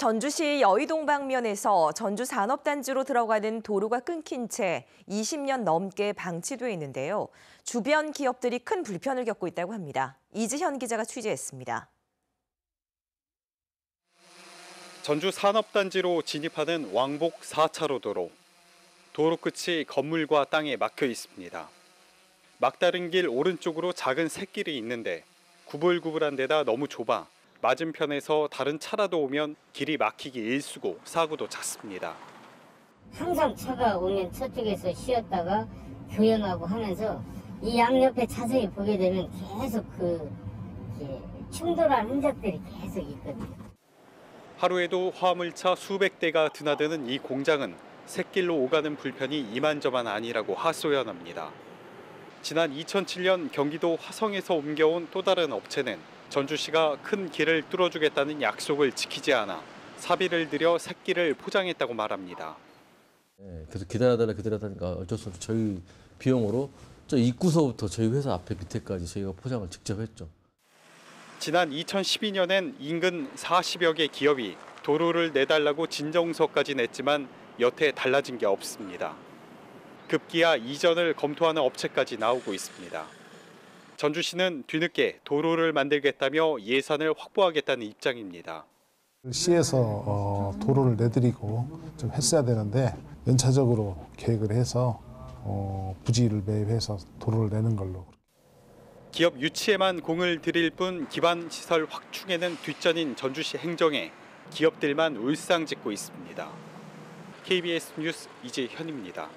전주시 여의동 방면에서 전주 산업단지로 들어가는 도로가 끊긴 채 20년 넘게 방치돼 있는데요. 주변 기업들이 큰 불편을 겪고 있다고 합니다. 이지현 기자가 취재했습니다. 전주 산업단지로 진입하는 왕복 4차로 도로. 도로 끝이 건물과 땅에 막혀 있습니다. 막다른 길 오른쪽으로 작은 샛길이 있는데 구불구불한 데다 너무 좁아 맞은편에서 다른 차라도 오면 길이 막히기 일쑤고 사고도 잦습니다. 항상 차가 오면 저쪽에서 쉬었다가 교행하고 하면서 이 양옆에 자세히 보게 되면 계속 그 충돌한 흔적들이 계속 있거든요. 하루에도 화물차 수백 대가 드나드는 이 공장은 샛길로 오가는 불편이 이만저만 아니라고 하소연합니다. 지난 2007년 경기도 화성에서 옮겨온 또 다른 업체는 전주시가 큰 길을 뚫어주겠다는 약속을 지키지 않아 사비를 들여 샛길을 포장했다고 말합니다. 예, 계속 기다려달라 기다려달라니까 어쩔 수 없이 저희 비용으로 저 입구서부터 저희 회사 앞에 밑에까지 저희가 포장을 직접 했죠. 지난 2012년엔 인근 40여 개 기업이 도로를 내달라고 진정서까지 냈지만 여태 달라진 게 없습니다. 급기야 이전을 검토하는 업체까지 나오고 있습니다. 전주시는 뒤늦게 도로를 만들겠다며 예산을 확보하겠다는 입장입니다. 시에서 어, 도로를 내드리고 좀 했어야 되는데 연차적으로 계획을 해서 어, 부지를 매입해서 도로를 내는 걸로 기업 유치에만 공을 들일 뿐 기반 시설 확충에는 뒷전인 전주시 행정에 기업들만 울상짓고 있습니다. KBS 뉴스 이재현입니다.